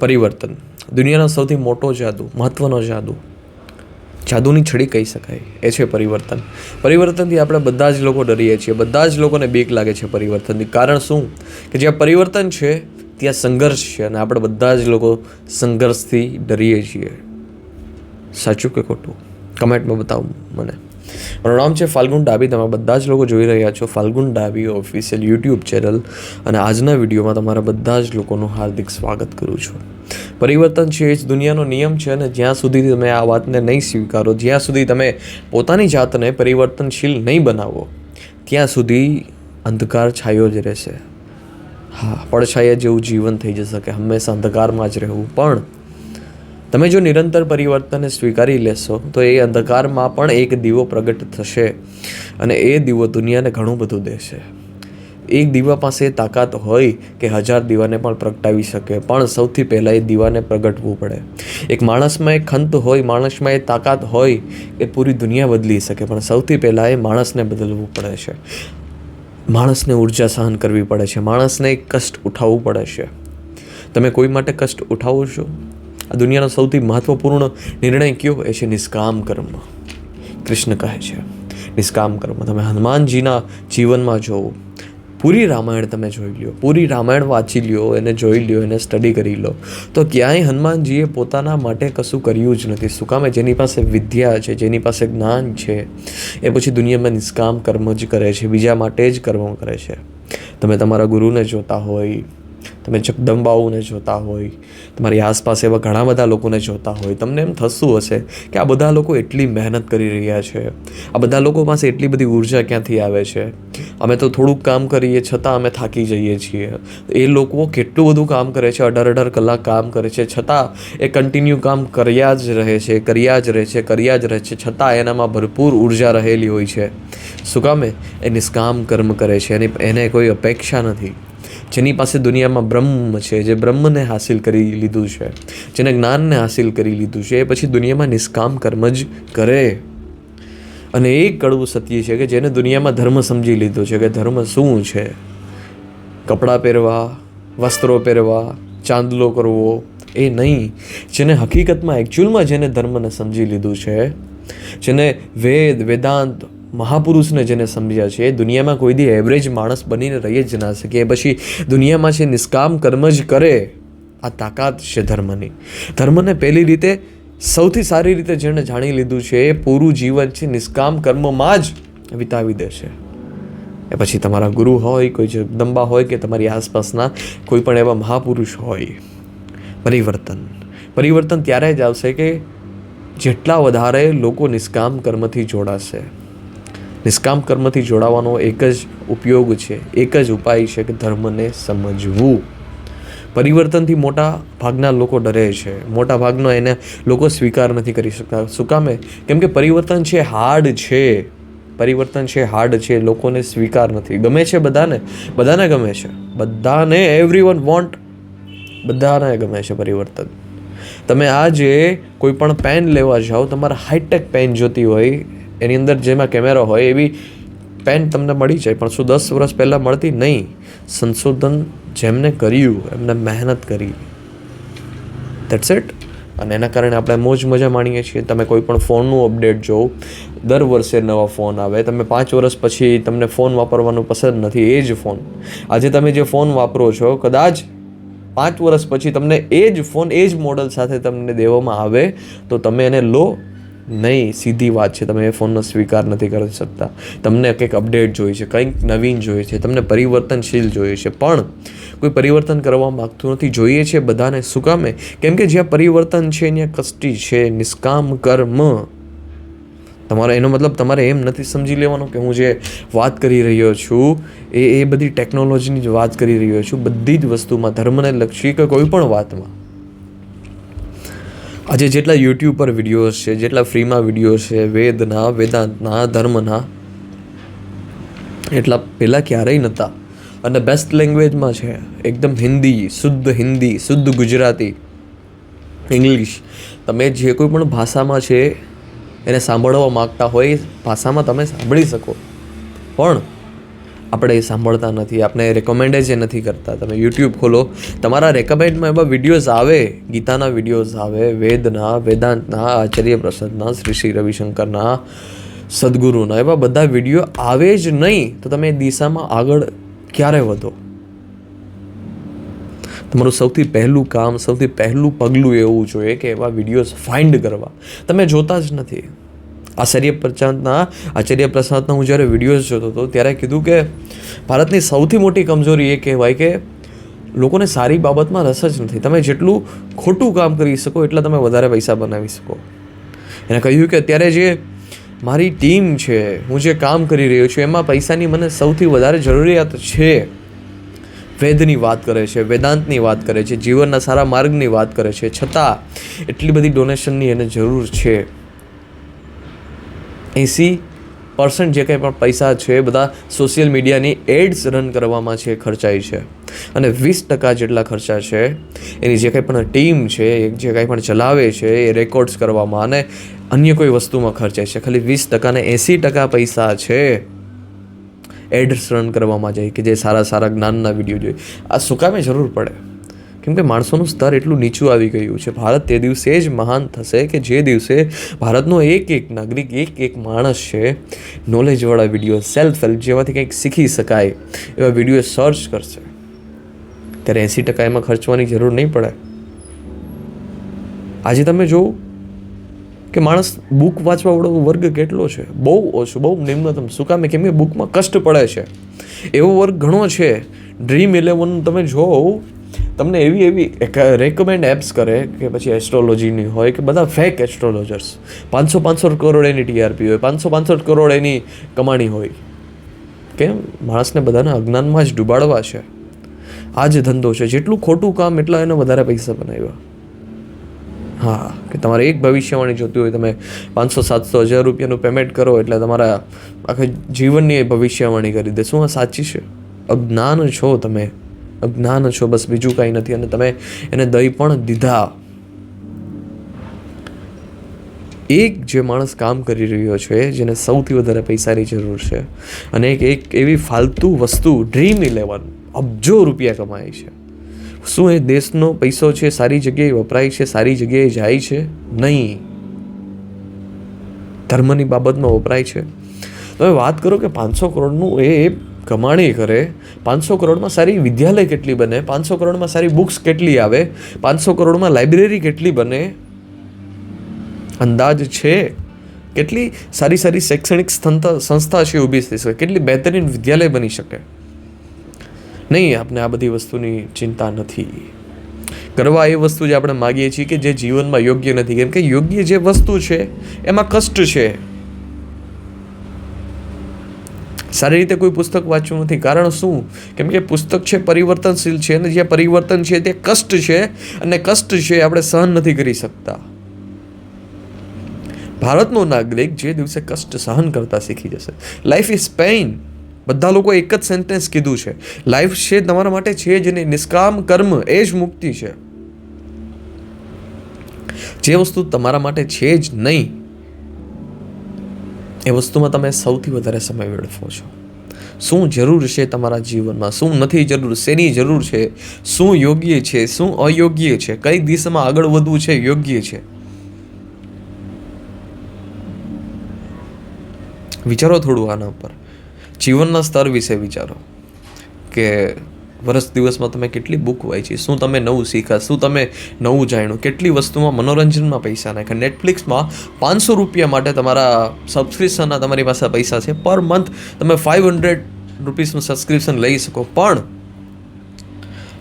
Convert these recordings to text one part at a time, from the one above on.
પરિવર્તન. દુનિયાનો સૌથી મોટો જાદુ મહત્ત્વનો જાદુ, જાદુની છડી કહી શકાય, એ છે પરિવર્તન. પરિવર્તનથી આપણે બધા જ લોકો ડરીએ છીએ, બધા જ લોકોને બીક લાગે છે પરિવર્તનથી. કારણ શું? કે જ્યાં પરિવર્તન છે, ત્યાં સંઘર્ષ છે અને આપણે બધા જ લોકો સંઘર્ષથી ડરીએ છીએ. સાચું કે ખોટું? કમેન્ટમાં બતાવો મને. મારું નામ છે ફાલ્ગુન ડાબી, તમે બધા જ લોકો જોઈ રહ્યા છો ફાલ્ગુન ડાબી ઓફિશિયલ યુટ્યુબ ચેનલ અને આજના વિડીયોમાં તમારા બધા જ લોકોનું હાર્દિક સ્વાગત કરું છું. પરિવર્તન છે એ જ દુનિયાનો નિયમ છે અને જ્યાં સુધી તમે આ વાતને નહીં સ્વીકારો, જ્યાં સુધી તમે પોતાની જાતને પરિવર્તનશીલ નહીં બનાવો, ત્યાં સુધી અંધકાર છાયો જ રહેશે. હા, પડછાયા જેવું જીવન થઈ જશે કે હંમેશા અંધકારમાં જ રહેવું. પણ તમે જો નિરંતર પરિવર્તનને સ્વીકારી લેશો, તો એ અંધકારમાં પણ એક દીવો પ્રગટ થશે અને એ દીવો દુનિયાને ઘણું બધું દેશે. એક દીવા પાસે તાકાત હોય કે હજાર દીવાને પણ પ્રગટાવી શકે, પણ સૌથી પહેલાં એ દીવાને પ્રગટવું પડે. એક માણસમાં એક ખંત હોય, માણસમાં એ તાકાત હોય કે પૂરી દુનિયા બદલી શકે, પણ સૌથી પહેલાં એ માણસને બદલવું પડે છે. માણસને ઊર્જા સહન કરવી પડે છે, માણસને કષ્ટ ઉઠાવવું પડે છે. તમે કોઈ માટે કષ્ટ ઉઠાવો છો? આ દુનિયાનો સૌથી મહત્વપૂર્ણ નિર્ણય કયો એ છે? નિષ્કામ કર્મ. કૃષ્ણ કહે છે, નિષ્કામ કર્મ. તમે હનુમાનજીના જીવનમાં જોવો પૂરી રામાયણ તમે જોઈ લ્યો, પૂરી રામાયણ વાંચી લ્યો, એને જોઈ લ્યો, એને સ્ટડી કરી લો, તો ક્યાંય હનુમાનજીએ પોતાના માટે કશું કર્યું જ નથી. શું કામે? જેની પાસે વિદ્યા છે, જેની પાસે જ્ઞાન છે, એ પછી દુનિયામાં નિષ્કામ કર્મ જ કરે છે, બીજા માટે જ કર્મ કરે છે. તમે તમારા ગુરુને જોતા હોય તમે જગદંબાઓને જોતા હોય, તમારી આસપાસ એવા ઘણા બધા લોકોને જોતા હોય, તમને એમ થતું હશે કે આ બધા લોકો એટલી મહેનત કરી રહ્યા છે. આ બધા લોકો પાસે એટલી બધી ઊર્જા ક્યાંથી આવે છે? અમે તો થોડુંક કામ કરીએ છતાં અમે થાકી જઈએ છીએ. એ લોકો કેટલું બધું કામ કરે છે, અઢાર અઢાર કલાક કામ કરે છે, છતાં એ કન્ટિન્યુ કામ કર્યા જ રહે છે, કર્યા જ રહે છે, કર્યા જ રહે છે, છતાં એનામાં ભરપૂર ઊર્જા રહેલી હોય છે. શું કામે? એ નિષ્કામ કર્મ કરે છે, એની એને કોઈ અપેક્ષા નથી. જેની પાસે દુનિયામાં બ્રહ્મ છે, જે બ્રહ્મને હાસિલ કરી લીધું છે, જેને જ્ઞાનને હાસિલ કરી લીધું છે, એ પછી દુનિયામાં નિષ્કામ કર્મ જ કરે. અને એક કડવું સત્ય છે કે જેને દુનિયામાં ધર્મ સમજી લીધો છે કે ધર્મ શું છે? કપડાં પહેરવા, વસ્ત્રો પહેરવા, ચાંદલો કરવો, એ નહીં. જેને હકીકતમાં એકચ્યુઅલમાં જેને ધર્મને સમજી લીધું છે, જેને વેદ, વેદાંત મહાપુરુષને જેને સમજ્યા છે, દુનિયામાં કોઈ દી એવરેજ માણસ બનીને રહી જ ના શકે. પછી દુનિયામાં છે નિષ્કામ કર્મ જ કરે, આ તાકાત છે ધર્મની. ધર્મને પહેલી રીતે, સૌથી સારી રીતે જેણે જાણી લીધું છે, એ પૂરું જીવન છે, નિષ્કામ કર્મમાં જ વિતાવી દેશે એ પછી તમારા ગુરુ હોય, કોઈ જગદંબા હોય કે તમારી આસપાસના કોઈ પણ એવા મહાપુરુષ હોય, પરિવર્તન. પરિવર્તન ત્યારે જ આવશે કે જેટલા વધારે લોકો નિષ્કામ કર્મથી જોડાશે. નિષ્કામ કર્મથી જોડાવાનો એક જ ઉપયોગ છે, એક જ ઉપાય છે કે ધર્મને સમજવું. પરિવર્તનથી મોટા ભાગના લોકો ડરે છે. મોટા ભાગનો એને લોકો સ્વીકાર નથી કરી શકતા. શું કામે કેમ કે પરિવર્તન છે, હાર્ડ છે. પરિવર્તન છે, હાર્ડ છે, લોકોને સ્વીકાર નથી. ગમે છે બધાને? બધાને ગમે છે. બધાને એવરી વન વોન્ટ બધાને ગમે છે પરિવર્તન. તમે આજે કોઈ પણ પેન લેવા જાઓ, તમારે હાઈટેક પેન જોતી હોય એની અંદર જેમાં કેમેરા હોય એવી પેન તમને મળી જાય, પણ શું દસ વર્ષ પહેલાં મળતી નહીં. સંશોધન જેમને કર્યું, એમને મહેનત કરી. દેટ્સ ઇટ અને એના કારણે આપણે મોજ મજા માણીએ છીએ. તમે કોઈ પણ ફોનનું અપડેટ જોવો, દર વર્ષે નવા ફોન આવે. તમે પાંચ વર્ષ પછી તમને ફોન વાપરવાનું પસંદ નથી, એ જ ફોન. આજે તમે જે ફોન વાપરો છો, કદાચ પાંચ વર્ષ પછી તમને એ જ ફોન, એ જ મોડલ સાથે તમને દેવામાં આવે, તો તમે એને લો. નહીં, સીધી વાત છે. તમે એ ફોનનો સ્વીકાર નથી કરી શકતા. તમને કંઈક અપડેટ જોઈએ છે, કંઈક નવીન જોઈએ છે, તમને પરિવર્તનશીલ જોઈએ છે. પણ કોઈ પરિવર્તન કરવા માગતું નથી. જોઈએ છે બધાને શું કામે કેમ કે જ્યાં પરિવર્તન છે, ત્યાં કષ્ટી છે. નિષ્કામ કર્મ. તમારે એનો મતલબ તમારે એમ નથી સમજી લેવાનો કે હું જે વાત કરી રહ્યો છું, એ એ બધી ટેકનોલોજીની જ વાત કરી રહ્યો છું. બધી જ વસ્તુમાં, ધર્મને લક્ષી કે કોઈ પણ વાતમાં. આજે જેટલા યુટ્યુબ પર વિડીયોઝ છે, જેટલા ફ્રીમાં વીડિયો છે, વેદના, વેદાંતના, ધર્મના, એટલા પહેલાં ક્યારેય નહોતા અને બેસ્ટ લેંગ્વેજમાં છે, એકદમ હિન્દી, શુદ્ધ હિન્દી, શુદ્ધ ગુજરાતી ઇંગ્લિશ તમે જે કોઈ પણ ભાષામાં છે, એને સાંભળવા માગતા હોય ભાષામાં તમે સાંભળી શકો. પણ આપણે એ સાંભળતા નથી આપણે રેકમેન્ડ જ નથી કરતા. તમે યુટ્યુબ ખોલો. તમારા રેકમેન્ડમાં એવા વિડીયોઝ આવે, ગીતાના વિડીયોઝ આવે, વેદના, વેદાંતના, આચાર્ય પ્રસાદના, શ્રી શ્રી રવિશંકરના, સદગુરુના, એવા બધા વીડિયો આવે જ નહીં, તો તમે એ દિશામાં આગળ ક્યારે વધો? તમારું સૌથી પહેલું કામ, સૌથી પહેલું પગલું એવું જોઈએ કે એવા વિડીયોઝ ફાઇન્ડ કરવા. તમે જોતા જ નથી. આચાર્ય પ્રશાંતના આચાર્ય પ્રશાંતના હું જ્યારે વિડીયોઝ જોતો હતો, ત્યારે કીધું કે ભારતની સૌથી મોટી કમજોરી એ કહેવાય કે લોકોને સારી બાબતમાં રસ જ નથી. તમે જેટલું ખોટું કામ કરી શકો, એટલા તમે વધારે પૈસા બનાવી શકો. એને કહ્યું કે અત્યારે જે મારી ટીમ છે, હું જે કામ કરી રહ્યો છું, એમાં પૈસાની મને સૌથી વધારે જરૂરિયાત છે. વેદની વાત કરે છે, વેદાંતની વાત કરે છે, જીવનના સારા માર્ગની વાત કરે છે. છતાં, એટલી બધી ડોનેશનની એને જરૂર છે. એંસી પર્સન્ટ જે કંઈ પણ પૈસા છે, એ બધા સોશિયલ મીડિયાની એડ્સ રન કરવામાં છે, ખર્ચાય છે. અને વીસ ટકા જેટલા ખર્ચા છે, એની જે કંઈ પણ ટીમ છે, એ જે કંઈ પણ ચલાવે છે, એ રેકોર્ડ્સ કરવામાં અને અન્ય કોઈ વસ્તુમાં ખર્ચાય છે. ખાલી વીસ ટકાને એંસી ટકા પૈસા છે એડ્સ રન કરવામાં જાય કે જે સારા સારા જ્ઞાનના વીડિયો જોઈએ. આ સુકામે કામે જરૂર પડે? કેમ કે માણસોનું સ્તર એટલું નીચું આવી ગયું છે. ભારત તે દિવસે જ મહાન થશે કે જે દિવસે ભારતનો એક એક નાગરિક, એક એક માણસ છે નોલેજવાળા વીડિયો સેલ્ફ હેલ્પ જેમાંથી કંઈક શીખી શકાય એવા વીડિયો સર્ચ કરશે. ત્યારે એંસી ટકા એમાં ખર્ચવાની જરૂર નહીં પડે. આજે તમે જો કે માણસ બુક વાંચવાવાળો વર્ગ કેટલો છે? બહુ ઓછો, બહુ નિમ્નતમ. શું કામે? કેમ કે બુકમાં કષ્ટ પડે છે. એવો વર્ગ ઘણો છે. ડ્રીમ ઇલેવન તમે જોવો તમને એવી એવી રેકમેન્ડ એપ્સ કરે કે પછી એસ્ટ્રોલોજીની હોય કે બધા ફેક એસ્ટ્રોલોજર્સ પાંચસો પાંચસો કરોડ એની ટીઆરપી હોય, પાંચસો પાંચસો કરોડ એની કમાણી હોય. કેમ? માણસને બધાને અજ્ઞાનમાં જ ડૂબાડવા છે. આ જ ધંધો છે. જેટલું ખોટું કામ, એટલા એને વધારે પૈસા બનાવ્યા. હા, કે તમારે એક ભવિષ્યવાણી જોતી હોય, તમે પાંચસો સાતસો હજાર રૂપિયાનું પેમેન્ટ કરો એટલે તમારા આખા જીવનની ભવિષ્યવાણી કરી દે. શું આ સાચી છે? અજ્ઞાન છો તમે. અજ્ઞાન છો, બસ બીજું કાંઈ નથી. અને તમે એને દહીં પણ દીધા. એક જે માણસ કામ કરી રહ્યો છે, જેને સૌથી વધારે પૈસાની જરૂર છે, અને એક એક એવી ફાલતુ વસ્તુ ડ્રીમ ઇલેવન અબજો રૂપિયા કમાય છે. શું એ દેશનો પૈસો છે, સારી જગ્યાએ વપરાય છે, સારી જગ્યાએ જાય છે? નહીં. ધર્મની બાબતમાં વપરાય છે. તમે વાત કરો કે પાંચસો કરોડનું એ કમાણી કરે, પાંચસો કરોડમાં સારી વિદ્યાલય કેટલી બને, પાંચસો કરોડમાં સારી બુક્સ કેટલી આવે, પાંચસો કરોડમાં લાઇબ્રેરી કેટલી બને? અંદાજ છે. કેટલી સારી સારી શૈક્ષણિક સંસ્થા છે ઊભી થઈ શકે, કેટલી બહેતરીન વિદ્યાલય બની શકે? નહીં આપણે આ બધી વસ્તુની ચિંતા નથી. કરવા એ વસ્તુ જે આપણે માગીએ છીએ કે જે જીવનમાં યોગ્ય નથી, કેમ કે યોગ્ય જે વસ્તુ છે, એમાં કષ્ટ છે. સારી રીતે કોઈ પુસ્તક વાંચવું નથી. કારણ શું? કેમ કે પુસ્તક છે પરિવર્તનશીલ છે અને જે પરિવર્તન છે તે કષ્ટ છે અને કષ્ટ છે આપણે સહન નથી કરી શકતા. ભારતનો નાગરિક જે દિવસે કષ્ટ સહન કરતા શીખી જશે. લાઈફ ઇઝ પેઇન બધા લોકો એક જ સેન્ટેન્સ કીધું છે. લાઈફ છે તમારા માટે છે જ નહીં. નિષ્કામ કર્મ એ જ મુક્તિ છે. જે વસ્તુ તમારા માટે છે જ નહીં એ વસ્તુમાં તમે સૌથી વધારે સમય વેડફો છો. શું જરૂર છે તમારા જીવનમાં? શું નથી જરૂર? શેની જરૂર છે? શું યોગ્ય છે? શું અયોગ્ય છે? કઈ દિશામાં આગળ વધવું છે? યોગ્ય છે? વિચારો થોડું આના ઉપર. જીવનના સ્તર વિશે વિચારો. કે વર્ષ દિવસમાં તમે કેટલી બુક વાંચી, શું તમે નવું શીખ્યા, શું તમે નવું જાણ્યું, કેટલી વસ્તુમાં મનોરંજનમાં પૈસા નાખ્યા? નેટફ્લિક્સમાં પાંચસો રૂપિયા માટે તમારા સબસ્ક્રિપ્શનના તમારી પાસે પૈસા છે. પર મંથ તમે ફાઇવ હંડ્રેડ રૂપીસનું સબસ્ક્રિપ્શન લઈ શકો. પણ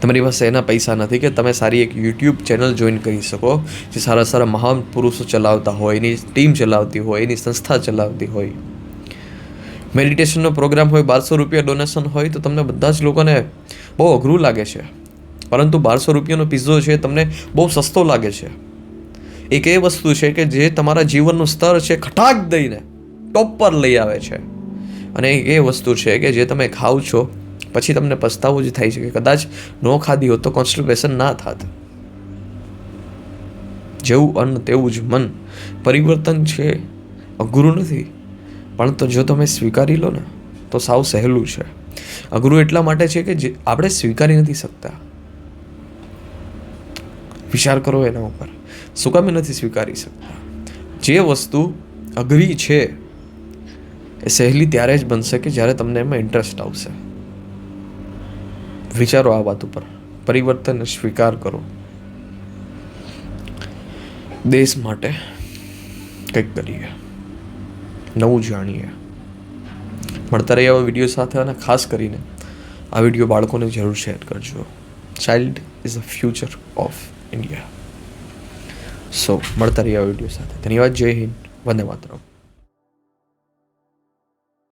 તમારી પાસે એના પૈસા નથી કે તમે સારી એક યુટ્યુબ ચેનલ જોઈન કરી શકો, જે સારા સારા મહાન પુરુષો ચલાવતા હોય, એની ટીમ ચલાવતી હોય, એની સંસ્થા ચલાવતી હોય. મેડિટેશનનો પ્રોગ્રામ હોય, બારસો રૂપિયા ડોનેશન હોય, તો તમને બધા જ લોકોને બહુ અઘરું લાગે છે. પરંતુ બારસો રૂપિયાનો પીઝો છે, તમને બહુ સસ્તો લાગે છે. એક એ વસ્તુ છે કે જે તમારા જીવનનું સ્તર છે, ખટાક દઈને ટોપ પર લઈ આવે છે. અને એ વસ્તુ છે કે જે તમે ખાવ છો, પછી તમને પસ્તાવો જ થાય છે કે કદાચ ન ખાધી હોત તો કોન્સ્ટિપેશન ના થાત. જેવું અન્ન, તેવું જ મન. પરિવર્તન છે, અઘરું નથી. પણ તો જો તમે સ્વીકારી લો ને, તો સાવ સહેલું છે. અઘરું એટલા માટે છે કે જે આપણે સ્વીકારી નથી શકતા. વિચાર કરો એના ઉપર. શું કામે નથી સ્વીકારી શકતા? જે વસ્તુ અઘરી છે, એ સહેલી ત્યારે જ બનશે કે જ્યારે તમને એમાં ઇન્ટરેસ્ટ આવશે. વિચારો આ વાત ઉપર. પરિવર્તન સ્વીકાર કરો. દેશ માટે કંઈક કરીએ. નવું જાણીએ. મળતા આવા વીડિયો સાથે અને ખાસ કરીને આ વીડિયો બાળકોને જરૂર શેર કરજો. Child is a future of India so મળતા રહીએ આ વીડિયો સાથે. ધન્યવાદ. જય હિન્દ. વંદે માતરમ.